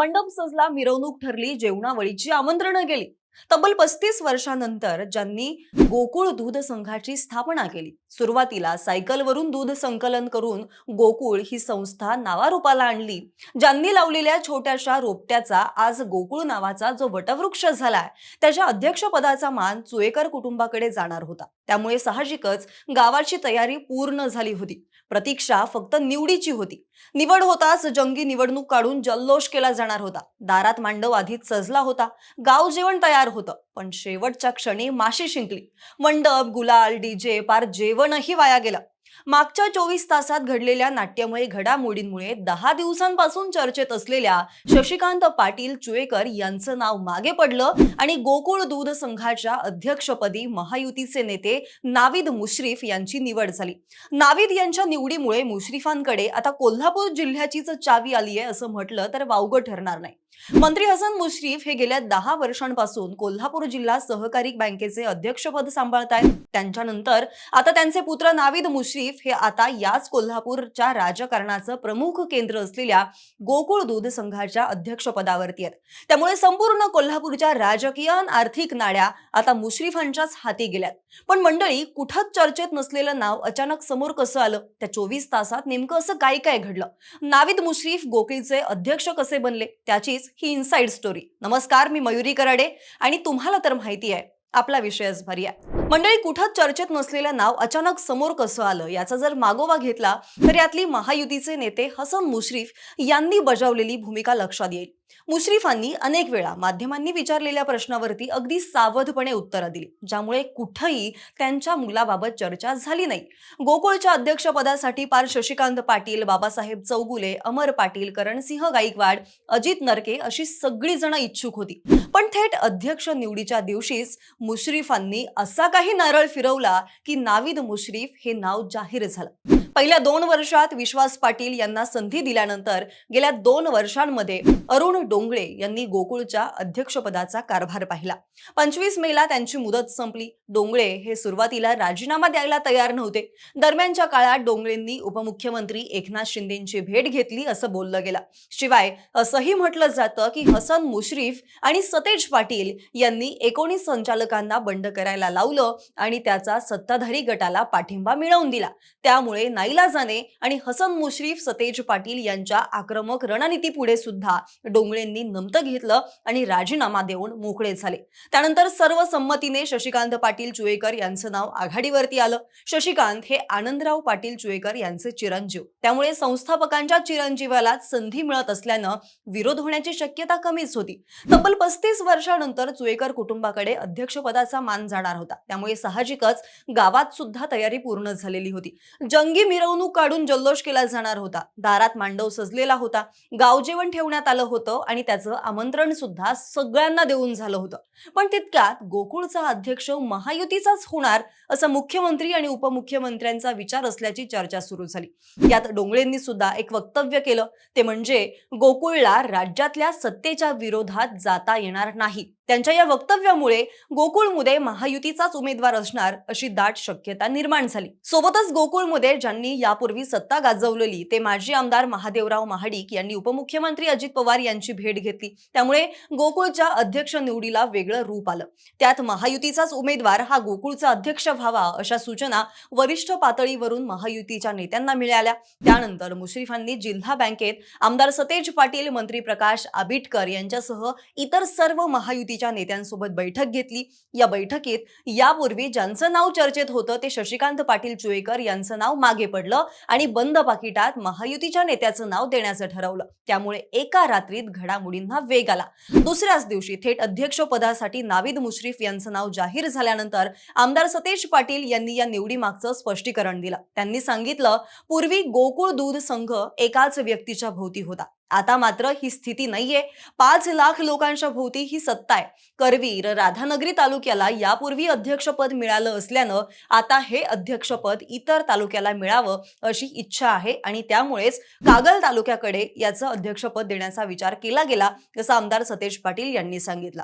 मंडप सजला मिरवणूक ठरली जेवणावळीची आमंत्रणं गेली. तब्बल पस्तीस वर्षानंतर ज्यांनी गोकुळ दूध संघाची स्थापना केली सुरुवातीला सायकलवरून दूध संकलन करून गोकुळ ही संस्था नावारूपाला आणली. ज्यांनी लावलेल्या छोट्याशा रोपट्याचा आज गोकुळ नावाचा जो वटवृक्ष झालाय त्याच्या अध्यक्षपदाचा मान चुएकर कुटुंबाकडे जाणार होता. त्यामुळे साहजिकच गावाची तयारी पूर्ण झाली होती. प्रतीक्षा फक्त निवडीची होती. निवड होताच जंगी निवडणूक काढून जल्लोष केला जाणार होता. दारात मांडव आधीच सजला होता. गाव जेवण तयार होतं पण शेवटच्या क्षणी माशी शिंकली. मंडप गुलाल डीजे पार जेवणही वाया गेलं. मागच्या चोवीस तासात घडलेल्या नाट्यमय घडामोडींमुळे दहा दिवसांपासून चर्चेत असलेल्या शशिकांत पाटील चुएकर यांचं नाव मागे पडलं आणि गोकुळ दूध संघाच्या अध्यक्षपदी महायुतीचे नेते नाविद मुश्रीफ यांची निवड झाली. नाविद यांच्या निवडीमुळे मुश्रीफांकडे आता कोल्हापूर जिल्ह्याचीच चावी आली आहे असं म्हटलं तर वावगं ठरणार नाही. मंत्री हसन मुश्रीफ हे गेल्या दहा वर्षांपासून कोल्हापूर जिल्हा सहकारी बँकेचे अध्यक्षपद सांभाळत आहेत त्यांच्यानंतर आता त्यांचे पुत्र नाविद मुश्रीफ हे आता याच कोल्हापूरच्या राजकारणाचं प्रमुख केंद्र असलेल्या गोकुळ दूध संघाच्या अध्यक्षपदावरती आहेत. त्यामुळे संपूर्ण कोल्हापूरच्या राजकीय आणि आर्थिक नाड्या आता मुश्रीफांच्याच हाती गेल्यात. पण मंडळी कुठंच चर्चेत नसलेलं नाव अचानक समोर कसं आलं? त्या चोवीस तासात नेमकं असं काय काय घडलं? नाविद मुश्रीफ गोकुळचे अध्यक्ष कसे बनले? त्याची त्याचीच ही इनसाइड स्टोरी नमस्कार मी मयुरी कराडे आणि तुम्हाला तर माहिती आहे आपला विषयच भारी आहे. मंडळी कुठंच चर्चेत नसलेलं नाव अचानक समोर कसं आलं याचा जर मागोवा घेतला तर यातली महायुतीचे नेते हसन मुश्रीफ यांनी बजावलेली भूमिका लक्षात येईल. मुश्रीफांनी अनेक वेळा माध्यमांनी विचारलेल्या प्रश्नावरती अगदी सावधपणे उत्तरं दिली ज्यामुळे कुठंही त्यांच्या मुलाबाबत चर्चा झाली नाही. गोकुळच्या अध्यक्षपदासाठी पार शशिकांत पाटील बाबासाहेब चौगुले अमर पाटील करणसिंह गायकवाड अजित नरके अशी सगळी जण इच्छुक होती. पण थेट अध्यक्ष निवडीच्या दिवशीच मुश्रीफांनी असा काही नारळ फिरवला की नाविद मुश्रीफ हे नाव जाहीर झालं. पहिल्या दोन वर्षात विश्वास पाटील यांना संधी दिल्यानंतर गेल्या दोन वर्षांमध्ये अरुण डो डोंगळे यांनी गोकुळच्या अध्यक्षपदाचा कारभार पाहिला. पंचवीस मेला त्यांची मुदत संपली. डोंगळे हे सुरुवातीला राजीनामा द्यायला तयार नव्हते. दरम्यानच्या काळात डोंगळेंनी उपमुख्यमंत्री एकनाथ शिंदेची भेट घेतली असं बोललं गेलं. शिवाय असंही म्हटलं जातं की हसन मुश्रीफ आणि सतेज पाटील यांनी एकोणीस संचालकांना बंड करायला लावलं आणि त्याचा सत्ताधारी गटाला पाठिंबा मिळवून दिला. त्यामुळे नाईलाजाने आणि हसन मुश्रीफ सतेज पाटील यांच्या आक्रमक रणनीती पुढे सुद्धा डोंगळे डोंगळेंनी नमतं घेतलं आणि राजीनामा देऊन मोकळे झाले. त्यानंतर सर्व संमतीने शशिकांत पाटील चुएकर यांचं नाव आघाडीवरती आलं. शशिकांत हे आनंदराव पाटील चुएकर यांचे चिरंजीव. त्यामुळे संस्थापकांच्या चिरंजीवाला संधी मिळत असल्यानं विरोध होण्याची शक्यता कमीच होती. तब्बल पस्तीस वर्षानंतर चुएकर कुटुंबाकडे अध्यक्षपदाचा मान जाणार होता. त्यामुळे साहजिकच गावात सुद्धा तयारी पूर्ण झालेली होती. जंगी मिरवणूक काढून जल्लोष केला जाणार होता. दारात मांडव सजलेला होता. गाव जेवण ठेवण्यात आलं होतं आणि त्याचं आमंत्रण सुद्धा सगळ्यांना देऊन झालं होतं. पण तितक्यात गोकुळचा अध्यक्ष महायुतीचाच होणार असं मुख्यमंत्री आणि उपमुख्यमंत्र्यांचा विचार असल्याची चर्चा सुरू झाली. यात डोंगळेंनी सुद्धा एक वक्तव्य केलं. ते म्हणजे गोकुळला राज्यातल्या सत्तेच्या विरोधात जाता येणार नाही. त्यांच्या या वक्तव्यामुळे गोकुळमध्ये महायुतीचाच उमेदवार असणार अशी दाट शक्यता निर्माण झाली. सोबतच गोकुळमध्ये ज्यांनी यापूर्वी सत्ता गाजवलेली ते माजी आमदार महादेवराव महाडिक यांनी उपमुख्यमंत्री अजित पवार यांची भेट घेतली. त्यामुळे गोकुळच्या अध्यक्ष निवडीला वेगळं रूप आलं. त्यात महायुतीचाच उमेदवार हा गोकुळचा अध्यक्ष व्हावा अशा सूचना वरिष्ठ पातळीवरून महायुतीच्या नेत्यांना मिळाल्या. त्यानंतर मुश्रीफांनी जिल्हा बँकेत आमदार सतेज पाटील मंत्री प्रकाश आबिटकर यांच्यासह इतर सर्व महायुती महायुतीच्या नेत्यांसोबत बैठक घेतली. या बैठकीत यापूर्वी ज्यांचं नाव चर्चेत होतं ते शशिकांत पाटील चुएकर यांचं नाव मागे पडलं आणि बंद पाकिटात महायुतीच्या नेत्याचं नाव देण्याचं ठरवलं. त्यामुळे एका रात्रीत घडामोडींना वेग आला. दुसऱ्याच दिवशी थेट अध्यक्षपदासाठी नाविद मुश्रीफ यांचं नाव जाहीर झाल्यानंतर आमदार सतेज पाटील यांनी या निवडीमागचं स्पष्टीकरण दिलं. त्यांनी सांगितलं पूर्वी गोकुळ दूध संघ एकाच व्यक्तीच्या भोवती होता. आता मात्र ही स्थिती नाहीये. पाच लाख लोकांच्या भोवती ही सत्ता आहे. करवीर राधानगरी तालुक्याला यापूर्वी अध्यक्षपद मिळालं असल्यानं आता हे अध्यक्षपद इतर तालुक्याला मिळावं अशी इच्छा आहे आणि त्यामुळेच कागल तालुक्याकडे याचं अध्यक्षपद देण्याचा विचार केला गेला असं आमदार सतेज पाटील यांनी सांगितलं.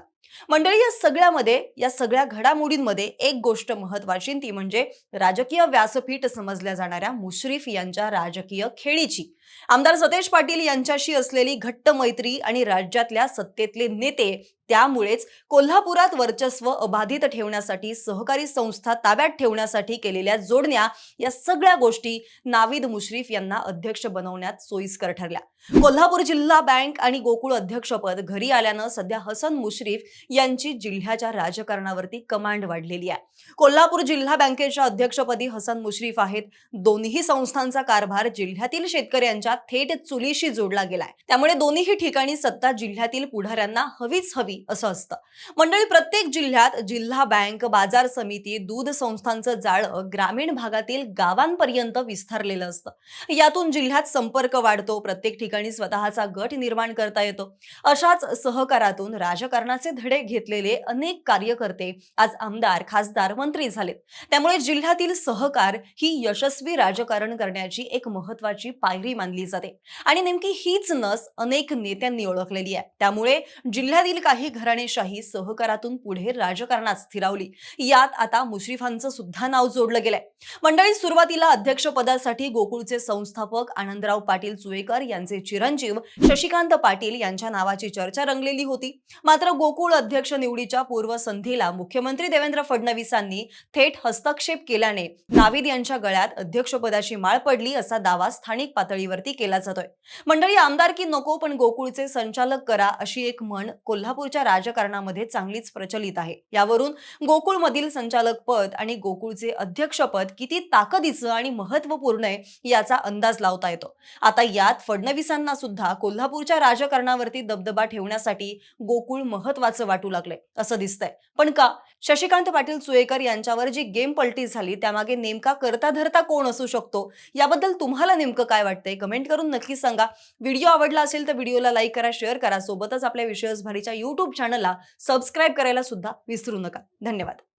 मंडळी या सगळ्यामध्ये या सगळ्या घडामोडींमध्ये एक गोष्ट महत्वाची ती म्हणजे राजकीय व्यासपीठ समजल्या जाणाऱ्या मुश्रीफ यांच्या राजकीय खेळीची. आमदार सतेज पाटील यांच्याशी असलेली घट्ट मैत्री आणि राज्यातल्या सत्तेतले नेते त्यामुळेच कोल्हापुरात वर्चस्व अबाधित ठेवण्यासाठी सहकारी संस्था ताब्यात ठेवण्यासाठी केलेल्या जोडण्या या सगळ्या गोष्टी नाविद मुश्रीफ यांना अध्यक्ष बनवण्यात सोयीस्कर ठरल्या. कोल्हापूर जिल्हा बँक आणि गोकुळ अध्यक्षपद घरी आल्यानं सध्या हसन मुश्रीफ यांची जिल्ह्याच्या राजकारणावरती कमांड वाढलेली आहे. कोल्हापूर जिल्हा बँकेच्या अध्यक्षपदी हसन मुश्रीफ आहेत. दोन्ही संस्थांचा कारभार जिल्ह्यातील शेतकऱ्यांच्या थेट चुलीशी जोडला गेलाय. त्यामुळे दोन्ही ठिकाणी सत्ता जिल्ह्यातील पुढाऱ्यांना हवीच हवी. असं असतं. मंडळी प्रत्येक जिल्ह्यात जिल्हा बँक बाजार समिती दूध संस्थांचं जाळं ग्रामीण भागातील गावांपर्यंत विस्तारलेलं असतं. यातून जिल्ह्यात संपर्क वाढतो प्रत्येक ठिकाणी स्वतःचा गट निर्माण करता येतो. अशाच सहकारातून राजकारणाचे धडे घेतलेले अनेक कार्यकर्ते आज आमदार खासदार मंत्री झालेत. त्यामुळे जिल्ह्यातील सहकार ही यशस्वी राजकारण करण्याची एक महत्वाची पायरी मानली जाते. आणि नेमकी हीच नस अनेक नेत्यांनी ओळखलेली आहे. त्यामुळे जिल्ह्यातील काही घराणेशाही सहकारातून पुढे राजकारणात स्थिरावली. यात आता मुश्रीफांचं सुद्धा नाव जोडलं गेलंय. मंडळी सुरुवातीला अध्यक्षपदासाठी गोकुळचे संस्थापक आनंदराव पाटील चुवेकर यांचे चिरंजीव शशिकांत पाटील यांच्या नावाची चर्चा रंगलेली होती. मात्र गोकुळ अध्यक्ष निवडीच्या पूर्वसंध्येला मुख्यमंत्री देवेंद्र फडणवीसांनी थेट हस्तक्षेप केल्याने नाविद यांच्या गळ्यात अध्यक्षपदाची माळ पडली असा दावा स्थानिक पातळीवरती केला जातोय. मंडळी आमदारकी नको पण गोकुळचे संचालक करा अशी एक म्हण कोल्हापूरच्या राजकारणामध्ये चांगलीच प्रचलित आहे. यावरून गोकुळमधील संचालक पद आणि गोकुळचे अध्यक्षपद किती ताकदीचं आणि महत्त्वपूर्ण आहे याचा अंदाज लावता येतो. आता यात फडणवीसांना सुद्धा कोल्हापूरच्या राजकारणावरती दबदबा ठेवण्यासाठी गोकुळ महत्वाचं वाटू लागलंय असं दिसतंय. पण का? शशिकांत पाटील सुयेकर यांच्यावर जी गेम पलटी झाली त्यामागे नेमका करता धरता कोण असू शकतो? याबद्दल तुम्हाला नेमकं काय वाटतंय? कमेंट करून नक्की सांगा. व्हिडिओ आवडला असेल तर व्हिडिओला लाईक करा शेअर करा. सोबतच आपल्या विषयच युट्यूब यूट्यूब चॅनलला सबस्क्राईब करायला सुद्धा विसरू नका. धन्यवाद.